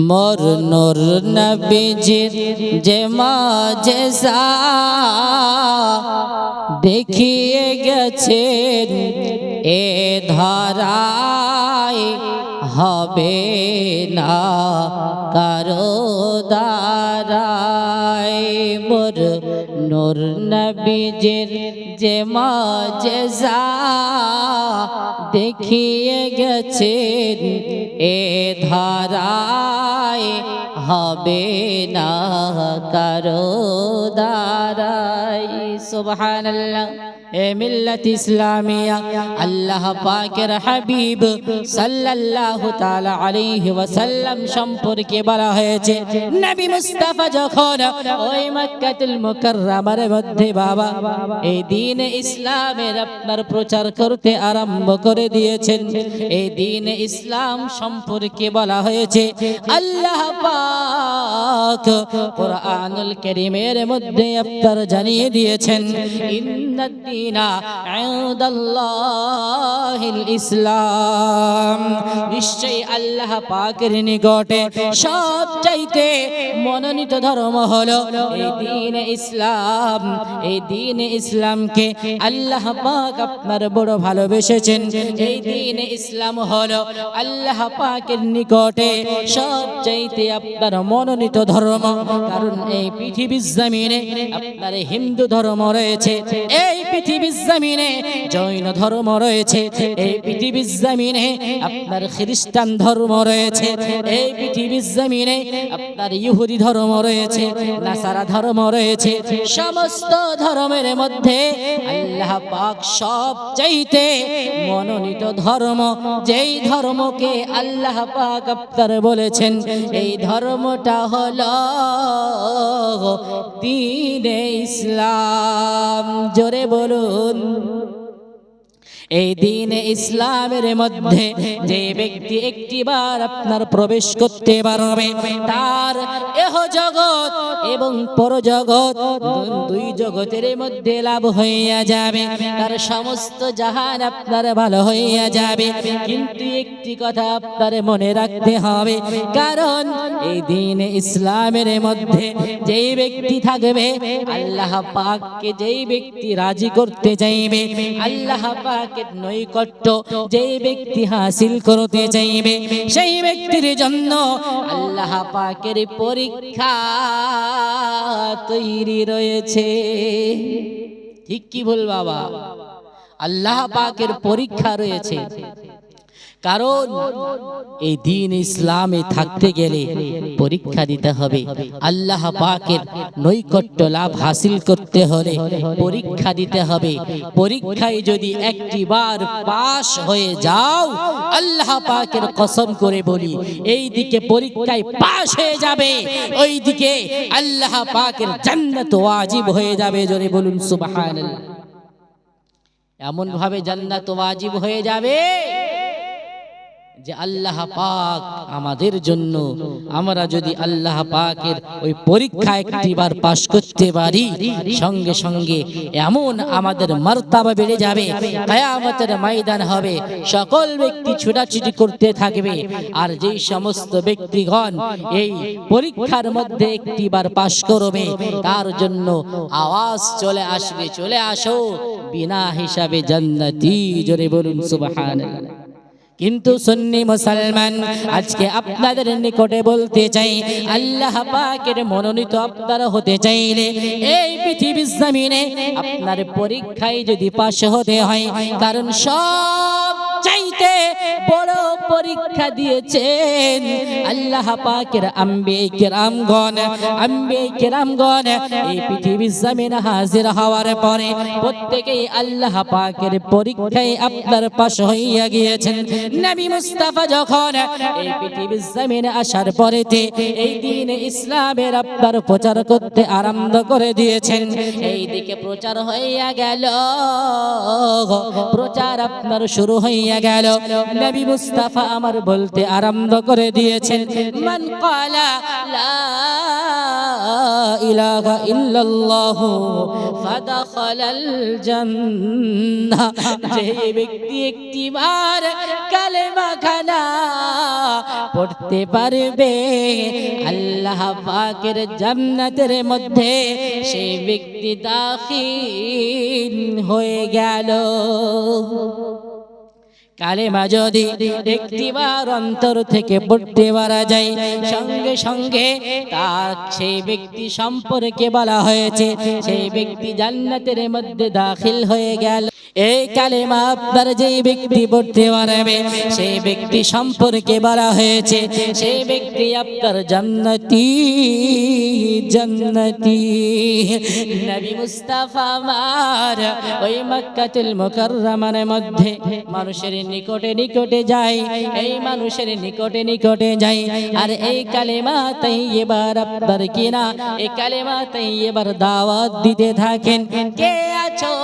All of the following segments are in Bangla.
মোর নূর নবীজির যে মাজেসা দেখিয়ে গেছেন এ ধারায় হবে না কারও দারায় মোর নূর নবীজির যে মাজেসা দেখিয়ে গেছেন এ ধারায় হবে না কারও দারাই সুবহানাল্লাহ। এ মিল্লাত ইসলামিয়া, আল্লাহ হাবিব সাল্লাল্লাহু সম্পর্কে বলা হয়েছে প্রচার করতে আরম্ভ করে দিয়েছেন, এই দিন ইসলাম সম্পর্কে বলা হয়েছে, আল্লাহ পাক কোরআনুল কারীমের মধ্যে আপনার জানিয়ে দিয়েছেন ইসলাম। নিশ্চয়ই আল্লাহ পাকের নিকটে সবচাইতে মনোনীত ধর্ম হলো এই দিন ইসলাম। এই দিন ইসলামকে আল্লাহ পাক আপনার বড় ভালোবেসেছেন। এই দিন ইসলাম হলো আল্লাহ পাকের নিকটে সবচাইতে আপনার মনোনীত ধর্ম। কারণ এই পৃথিবীর জমিনে আপনার হিন্দু ধর্ম রয়েছে। এই পৃথিবীর জমিনে জৈন ধর্ম রয়েছে, এই পৃথিবীর জমিনে আপনার খ্রিস্টান ধর্ম রয়েছে, এই পৃথিবীর জমিনে আপনার ইহুদি ধর্ম রয়েছে, নাসারা ধর্ম রয়েছে, সমস্ত ধর্মের মধ্যে আল্লাহ পাক সব চাইতে মনোনীত ধর্ম, যেই ধর্মকে আল্লাহ পাক আপনার বলেছেন, এই ধর্মটা হলো দিনে ইসলাম। জোরে বলুন এই দিন ইসলামের মধ্যে যে ব্যক্তি একটিবার আপনার প্রবেশ করতে পারবে, তার এহ জগৎ এবং পরজগৎ দুই জগতের মধ্যে লাভ হইয়া যাবে। তার সমস্ত জাহান আপনার ভালো হইয়া যাবে। কিন্তু একটি কথা আপনার মনে রাখতে হবে, কারণ এই দিন ইসলামের মধ্যে যেই ব্যক্তি থাকবে, আল্লাহ পাককে যেই ব্যক্তি রাজি করতে চাইবে, আল্লাহ পাকের নৈকট্য যেই ব্যক্তি হাসিল করতে চাইবে, সেই ব্যক্তির জন্য আল্লাহ পাকের পরীক্ষা তৈরি রয়েছে। ঠিক কি বল বাবা? আল্লাহ পাকের পরীক্ষা রয়েছে। কারণ এই দিন ইসলামে থাকতে গেলে পরীক্ষা দিতে হবে। আল্লাহ পাকের নৈকট্য লাভ হাসিল করতে হলে পরীক্ষা দিতে হবে। পরীক্ষায় যদি একটি বার পাশ হয়ে যাও, আল্লাহ পাকের কসম করে বলি, এই দিকে পরীক্ষায় পাশ হয়ে যাবে, ওই দিকে আল্লাহ পাকের জান্নাত ওয়াজিব হয়ে যাবে, জোরে বলুন সুবহানাল্লাহ। এমন ভাবে জান্নাত ওয়াজিব হয়ে যাবে। যে আল্লাহ পাক আমাদের জন্য, আমরা যদি আল্লাহ পাকের ওই পরীক্ষা একটিবার পাশ করতে পারি, সঙ্গে সঙ্গে এমন আমাদের মর্তাবা বেড়ে যাবে, কায়ামতের ময়দান হবে, সকল ব্যক্তি ছুটাছুটি করতে থাকবে, আর যেই সমস্ত ব্যক্তিগণ এই পরীক্ষার মধ্যে একটিবার পাশ করবে, তার জন্য আওয়াজ চলে আসবে, চলে আসো, বিনা হিসাবে জান্নাতি, জোরে বলুন সুবহানাল্লাহ। কিন্তু সুন্নি মুসলমান, আজকে আপনাদের নিকটে বলতে চাই, আল্লাহ পাকের মনোনীত আপনারা হতে চাইলে এই পৃথিবীর জমিনে আপনার পরীক্ষায় যদি পাশ হতে হয়, কারণ সব চাইতে বড় পরীক্ষা দিয়েছেন। আল্লাহ পাকের আম্বে কেরামগণ আম্বে কেরামগণ, এই পৃথিবীর জমিনে হাজির হওয়ার পরে প্রত্যেকেই আল্লাহ পাকের পরীক্ষায় আপনার পাশ হইয়া গিয়েছেন। নবী মুস্তাফা যখন এই পৃথিবীর জমিনে আসার পরেতে এই দিন ইসলামের আপনার প্রচার করতে আরম্ভ করে দিয়েছেন, এই দিকে প্রচার হইয়া গেল, প্রচার আপনার শুরু হইয়া গেল। নবী মুস্তাফা আমার বলতে আরম্ভ করে দিয়েছেন, মান কালা লা ইলাহা ইল্লাল্লাহ ফাদাখালাল জান্নাহ। যে ব্যক্তি একটিবার কালেমা খানা পড়তে পারবে, আল্লাহ পাকের জান্নাতের মধ্যে সেই ব্যক্তি দাখিল হয়ে গেল। কালেমা যদি একটিবার অন্তর থেকে পড়তে পারা যায়, সঙ্গে সঙ্গে তার সেই ব্যক্তি সম্পর্কে বলা হয়েছে, সেই ব্যক্তি জান্নাতের মধ্যে দাখিল হয়ে গেল। এই কালেমা আপনার যেই ব্যক্তি পড়তে পারবে, সেই ব্যক্তি সম্পর্কে বলা হয়েছে, সেই ব্যক্তি আপনার জান্নাতি জান্নাতি। নবী মুস্তাফা আমার ওই মক্কাতুল মুকাররমার মধ্যে মানুষের নিকটে নিকটে যায়, এই মানুষের নিকটে নিকটে যায়, আর এই কালেমা তাই এবার আপনার কিনা, এই কালেমা এবার দাওয়াত দিতে থাকেন। কে আছো?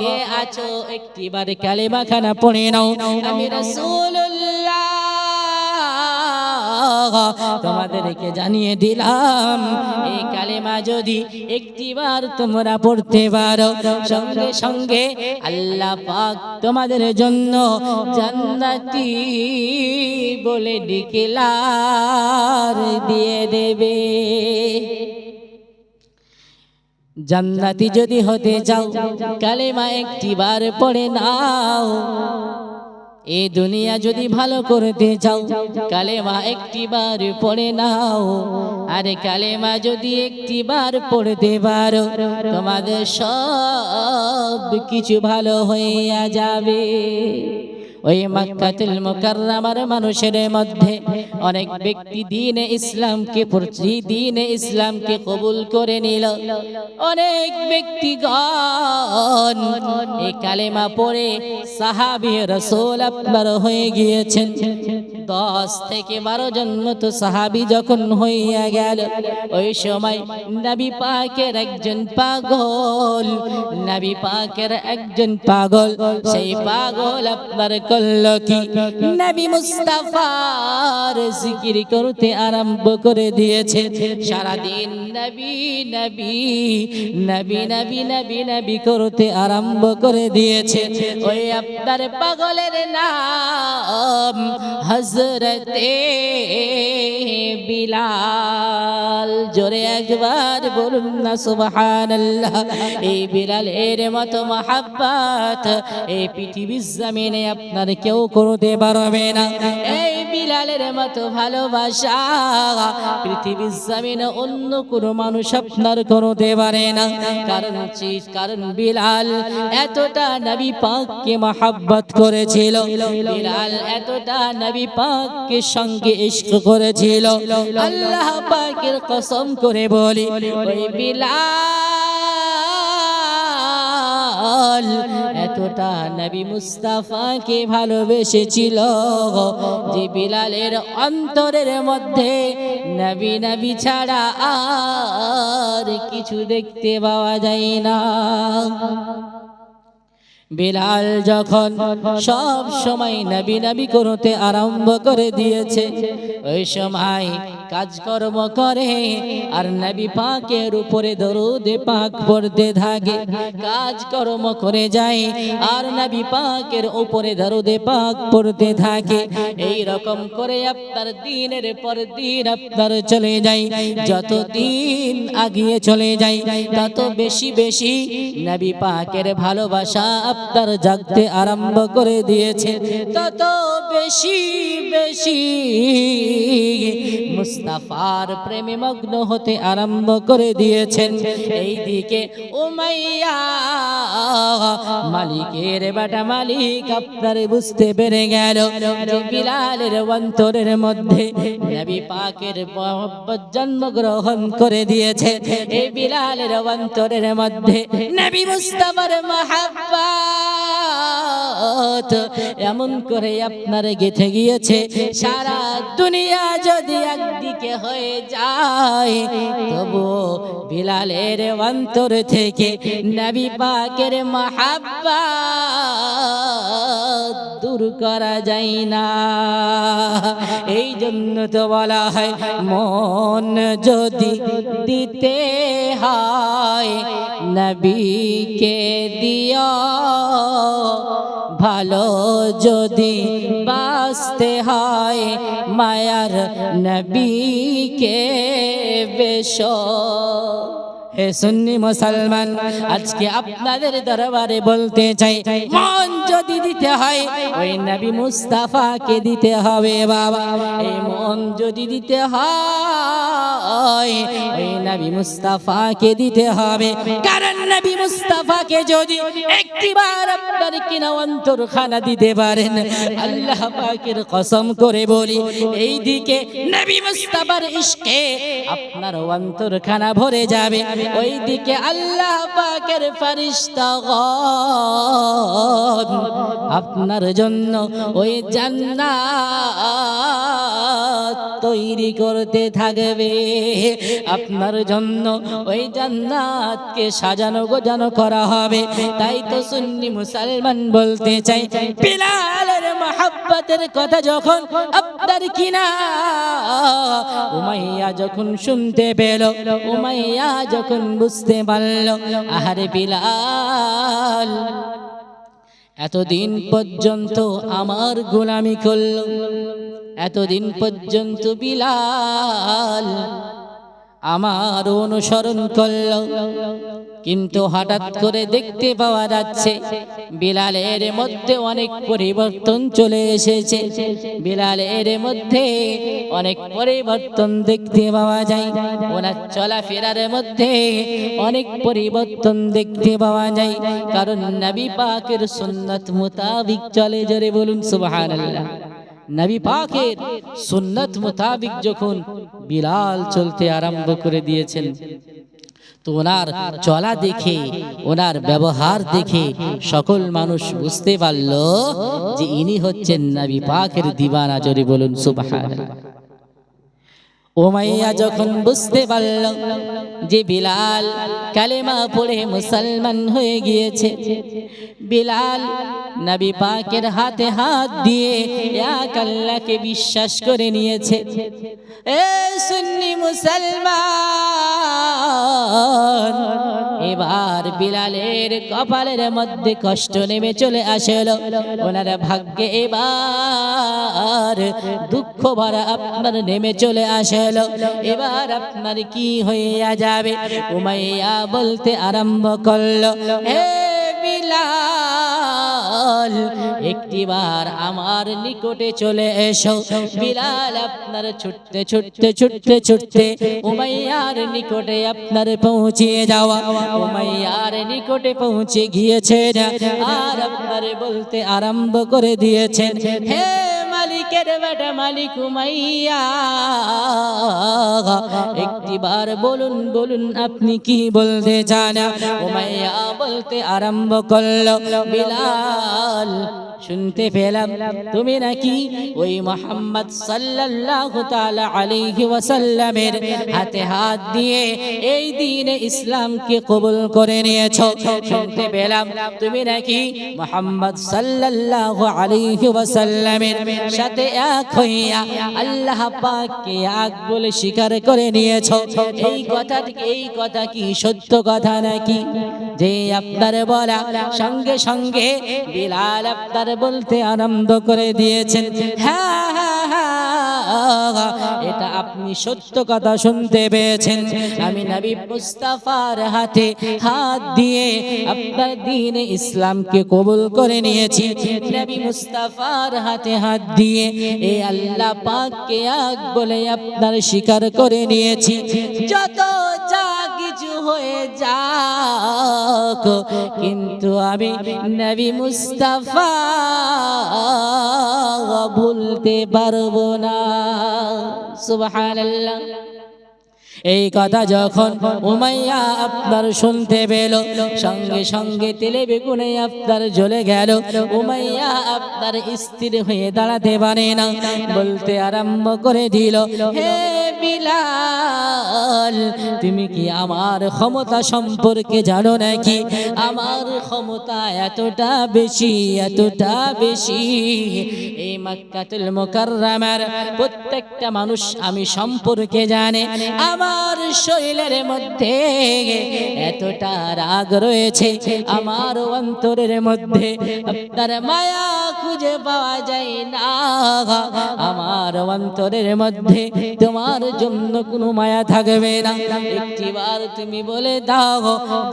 কে আছো? একটিবার কালেমা খানা পড়ে নাও। আমি রাসূলুল্লাহ। তোমাদেরকে জানিয়ে দিলাম, এই কালেমা যদি একটিবার তোমরা পড়তে পারো, সঙ্গে সঙ্গে আল্লাহ পাক তোমাদের জন্য জান্নাতি বলে ডিকেলার দিয়ে দেবে। জান্নাতি যদি হতে চাও কালেমা একটিবার পড়ে নাও। এ দুনিয়া যদি ভালো করতে চাও কালেমা একটি একটিবার পড়ে নাও। আরে কালেমা যদি একটিবার পড়তে পারো, তোমাদের সব কিছু ভালো হইয়া যাবে। ওই মাক্কাতুল মুকাররমার মানুষের মধ্যে অনেক ব্যক্তি দিনে ইসলামকে দিনে ইসলামকে কবুল করে নিল। অনেক ব্যক্তি ব্যক্তিগণ এই কালেমা পড়ে সাহাবী রাসূল আকবর হয়ে গিয়েছেন। দশ থেকে বারো জন মতো সাহাবি যখন হইয়া গেল, ওই সময় নাবি পাকের একজন পাগল, নাবি পাকের একজন পাগল, সেই পাগল আপনার করল কি? নাবি মুস্তাফার জিকির করতে আরম্ভ করে দিয়েছে। সারাদিন নবী নবী নবী নবী নবী নবী করতে আরম্ভ করে দিয়েছে। ওই আপনার পাগলের নাম হজরতে বিলাল। জোরে একবার বলুন না, সুবহানাল্লাহ। এই বিলালের মতো মহাব্বত এই পৃথিবীর জমিনে আপনার কেউ করতে পারবে না। এই বিলালের মতো ভালোবাসা। পৃথিবীর জমিনে অন্য কোনো মানুষ আপনার করতে পারে না। কারণ চিজ কারণ বিলাল এতটা নবী পাককে মহাব্বত করেছিল। বিলাল এতটা নবী পাককে সঙ্গে ইশক করেছিল। আল্লাহ পাকের কসম করে বলি, ওই বিলাল এতটা নবী মুস্তাফাকে ভালোবেসেছিল যে বিলালের অন্তরের মধ্যে নবী নবী ছাড়া আর কিছু দেখতে পাওয়া যায় না। বিলাল যখন সব সময় নবী নবী করতে আরম্ভ করে দিয়েছে, ওই সময় কাজকর্ম করে, আর নবী পাকের উপরে দরুদে পাক পড়তে থাকে। কাজকর্ম করে যায়, আর নবী পাকের উপরে দরুদে পাক পড়তে থাকে। এই রকম করে আপনার দিনের পর দিন আপনার চলে যায় যত দিন আগিয়ে চলে যায়, তত বেশি বেশি নবী পাকের ভালোবাসা আপনার জাগতে আরম্ভ করে দিয়েছে। তত বেশি বেশি মুস্তাফার প্রেমে মগ্ন হতে আরম্ভ করে দিয়েছেন। এই দিকে মালিকের বেটা মালিক আপনার বুঝতে পেরে গেল বিলালের অন্তরের মধ্যে নবী পাকের মহব্বত জন্মগ্রহণ করে দিয়েছে। এই বিলালের অন্তরের মধ্যে নবী মুস্তাফার মহাব্বত এমন করে আপনার গেথে গিয়েছে। সারা দুনিয়া যদি একদিকে হয়ে যায়, তবু বিলালের অন্তর থেকে নবী পাকের মাহাব্বা দূর করা যায় না। এই জন্য তো বলা হয়, মন যদি দিতে হয়, নবীকে দিও ভালো যদি বাঁচতে হয় মায়ার নবীকে বেশ। হে সুন্নি মুসলমান, আজকে আপনাদের দরবারে বলতে চাই, মন যদি দিতে হয়, ওই নবী মুস্তাফাকে দিতে হবে বাবা। এই মন যদি দিতে হয়, ওই নবী মুস্তাফাকে দিতে হবে। কারণ নবী মুস্তাফাকে যদি একটিবার আপনার কিনা অন্তর খানা দিতে পারেন, আল্লাহ পাকের কসম করে বলি এই দিকে নবী মুস্তাফার ইশকে আপনার অন্তর খানা ভরে যাবে। ওই দিকে আল্লাহ পাকের ফারিস্তা আপনার জন্য ওই জান্নাত তৈরি করতে থাকবে। আপনার জন্য ওই জান্নাতকে সাজানো গোজানো করা হবে। তাই তো সুন্নি মুসলমান বলতে চাই, বিলালের মহাব্বতের কথা যখন আপনার কিনা, উমাইয়া যখন শুনতে পেল, উমাইয়া যখন বুঝতে পারল, আহারে বিলাল। এতদিন পর্যন্ত আমার গোলামি করল, এতদিন পর্যন্ত বিলাল আমার অনুসরণ করল কিন্তু হঠাৎ করে দেখতে পাওয়া যাচ্ছে, বিলালের মধ্যে অনেক পরিবর্তন চলে এসেছে। বিলালের মধ্যে অনেক পরিবর্তন দেখতে পাওয়া যায়। ওনার চলাফেরার মধ্যে অনেক পরিবর্তন দেখতে পাওয়া যায়। কারণ নবী পাকের সুন্নত মোতাবিক চলে, জোরে বলুন সুবহানাল্লাহ। নবী পাকের সুন্নত মোতাবিক যখন বিলাল চলতে আরম্ভ করে দিয়েছেন তো ওনার চলা দেখে, ওনার ব্যবহার দেখে সকল মানুষ বুঝতে পারল যে ইনি হচ্ছেন নাবি পাকের দিবানা জোরে বলুন সুবহানাল্লাহ। ওমাইয়া যখন বুঝতে পারল যে বিলাল কালেমা পড়ে মুসলমান হয়ে গিয়েছে, বিলাল নবী পাকের হাতে হাত দিয়ে এক আল্লাহকে বিশ্বাস করে নিয়েছে, এ সুন্নি মুসলমান, এবার বিলালের কপালের মধ্যে কষ্ট নেমে চলে আসলো, ওনার ভাগ্যে এবার দুঃখ ভরা আপনার নেমে চলে আসলো এবার আপনার কি হইয়া যাবে? উমাইয়া বলতে আরম্ভ করল হে বিলাল, একটিবার আমার নিকটে চলে এসো। বিলাল আপনার ছুটতে ছুটতে ছুটতে ছুটতে উমাইয়ার নিকটে আপনার পৌঁছিয়ে যাওয়া। উমাইয়ার নিকটে পৌঁছে গিয়েছেন আর আপনার বলতে আরম্ভ করে দিয়েছেন, হে মালিকের বেটা মালিক উমাইয়া। একটিবার বলুন বলুন, আপনি কি বলতে চান? উমাইয়া বলতে আরম্ভ করল, বিলাল। শুনতে পেলাম, তুমি নাকি ওই মোহাম্মদ সাল্লাল্লাহু তাআলা আলাইহি ওয়াসাল্লামের হাতে হাত দিয়ে এই দিনে ইসলামকে কবুল করে নিয়েছো। শুনতে পেলাম, তুমি নাকি মোহাম্মদ সাল্লাল্লাহু আলাইহি ওয়াসাল্লামের সাথে এক হইয়া আল্লাহ পাককে এক বলে স্বীকার করে নিয়েছো। এই কথাটি এই কথা কি সত্য কথা নাকি? যে আপনার বলা সঙ্গে সঙ্গে বিলাল আপনার বলতে আনন্দ করে দিয়েছেন এটা আপনি সত্য কথা শুনতে পেয়েছেন। আমি নবী মুস্তাফার হাতে হাত দিয়ে আপনার দিন ইসলামকে কবুল করে নিয়েছি। নবী মুস্তাফার হাতে হাত দিয়ে এ আল্লাহ পাককে আগ বলে আপনার স্বীকার করে নিয়েছি। যত যা হয়ে যাক। কিন্তু আমি নবী মুস্তাফা ভুলতে পারব না। সুবহানাল্লাহ। এই কথা যখন উমাইয়া আপনার শুনতে পেল, সঙ্গে সঙ্গে তেলে বেগুনে আপনার জ্বলে গেল। উমাইয়া আপনার স্থির হয়ে দাঁড়াতে পারে না, বলতে আরম্ভ করে দিল, হে বিলাল, তুমি কি আমার ক্ষমতা সম্পর্কে জানো নাকি? আমার ক্ষমতা এতটা বেশি এতটা বেশি। এই মাক্কাতুল মুকাররামার প্রত্যেকটা মানুষ আমি সম্পর্কে জানে। আমার শরীরের মধ্যে এতটা রাগ রয়েছে। আমার অন্তরের মধ্যে আপনার মায়া খুঁজে পাওয়া যায় না। আমার অন্তরের মধ্যে তোমার জন্য কোনো মায়া থাকবে না। একটিবার তুমি বলে দাও,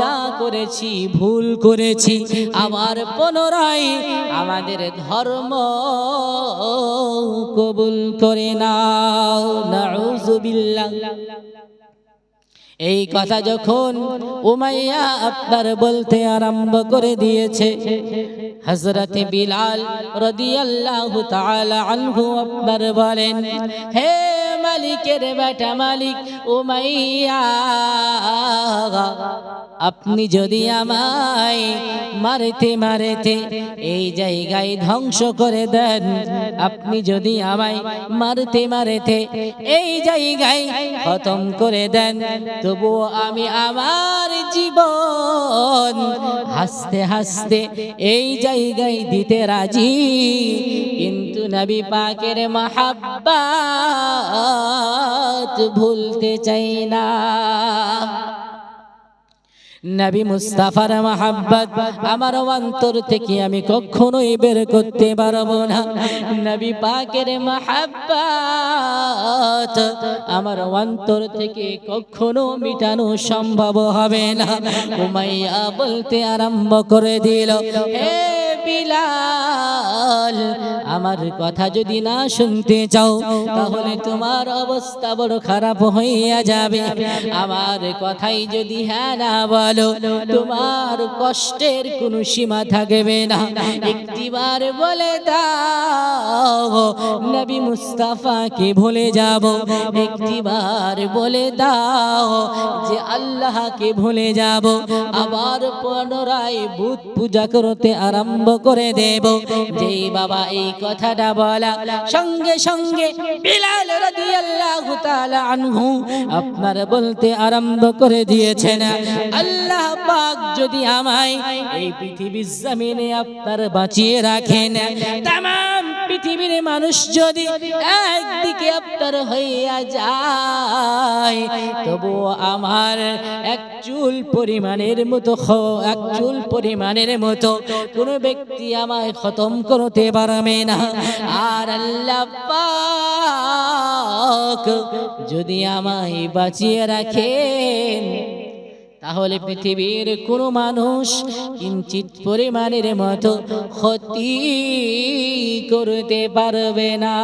যা করেছি, ভুল করেছি, আবার পুনরায় আমাদের ধর্ম কবুল করে নাও। নাউজুবিল্লাহ। এই কথা যখন উমাইয়া আপনার বলতে আরম্ভ করে দিয়েছে হজরতে বিলাল রাদিয়াল্লাহু তাআলা আনহু আপনার বলেন, হে মালিকের বেটা মালিক উমাইয়া, আপনি যদি আমায় মারতে মারতে এই জায়গায় ধ্বংস করে দেন, আপনি যদি আমায় মারতে মারতে এই জায়গায় খতম করে দেন, তবুও আমি আমার জীবন হাসতে হাসতে এই জায়গায় দিতে রাজি। কিন্তু নবী পাকের ভুলতে চাই না। নবী মুস্তাফার মাহাব্বত আমার অন্তর থেকে আমি কখনোই বের করতে পারব না। নবী পাকের মাহাব্বত আমার অন্তর থেকে কখনো মিটানো সম্ভব হবে না। উমাইয়া বলতে আরম্ভ করে দিল, হে বিলাল, আমার কথা যদি না শুনতে চাও, তাহলে তোমার অবস্থা বড় খারাপ হইয়া যাবে। আমার কথাই যদি হ্যাঁ না বলো, তোমার কষ্টের কোনো সীমা থাকবে না। একটিবার বলে দাও, নবী মুস্তাফাকে ভুলে যাব। একটিবার বলে দাও যে আল্লাহকে ভুলে যাব। আবার পুনরায় ভূত পূজা করতে আরম্ভ করে দেব। যেই বাবা এই কথাটা বলা, সঙ্গে সঙ্গে বিলাল রাদিয়াল্লাহু তাআলা আনহু আপনার বলতে আরম্ভ করে দিয়েছেন, আল্লাহ পাক যদি আমায় এই পৃথিবীর জমিনে আপনার বাঁচিয়ে রাখেন, তামাম পৃথিবীর মানুষ যদি একদিকে আপনার হইয়া যায় তবু আমার এক চুল পরিমাণের মতো, এক চুল পরিমাণের মতো কোনো ব্যক্তি আমায় খতম করতে পারবে না। আর আল্লাহ যদি আমায় বাঁচিয়ে রাখেন তাহলে পৃথিবীর কোনো মানুষ কিঞ্চিত পরিমাণের মতো ক্ষতি করতে পারবে না।